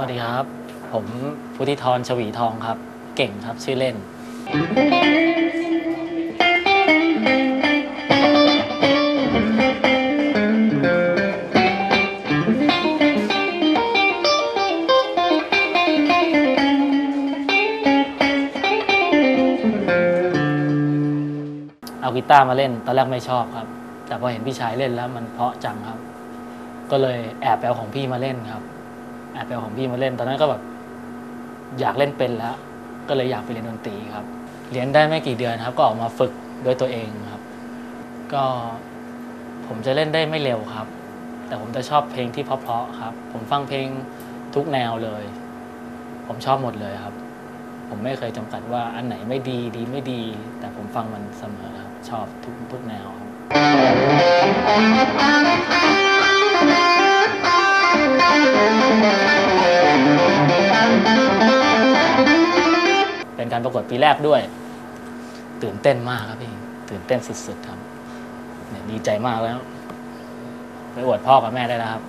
วัสดีครับ ผมพุทธิธรชวีทองครับ เก่งครับชื่อเล่น เอากีตาร์มาเล่น ตอนแรกไม่ชอบครับ แต่พอเห็นพี่ชายเล่นแล้วมันเพราะจังครับ ก็เลยแอบไปเอาของพี่มาเล่นครับ แอบไปเอาของพี่มาเล่น ตอนนั้นก็แบบอยากเล่นเป็นแล้ว ก็เลยอยากไปเรียนดนตรีครับ เรียนได้ไม่กี่เดือนครับ ก็ออกมาฝึกด้วยตัวเองครับ ก็ผมจะเล่นได้ไม่เร็วครับ แต่ผมจะชอบเพลงที่เพราะๆครับ ผมฟังเพลงทุกแนวเลย ผมชอบหมดเลยครับ ผมไม่เคยจำกัดว่าอันไหนไม่ดีดีไม่ดี แต่ผมฟังมันเสมอครับ ชอบทุกทุกแนวครับ การประกวดปีแรกด้วย ตื่นเต้นมากครับพี่ ตื่นเต้นสุดๆครับดีใจมากแล้ว ไปอวดพ่อกับแม่ได้แล้วครับ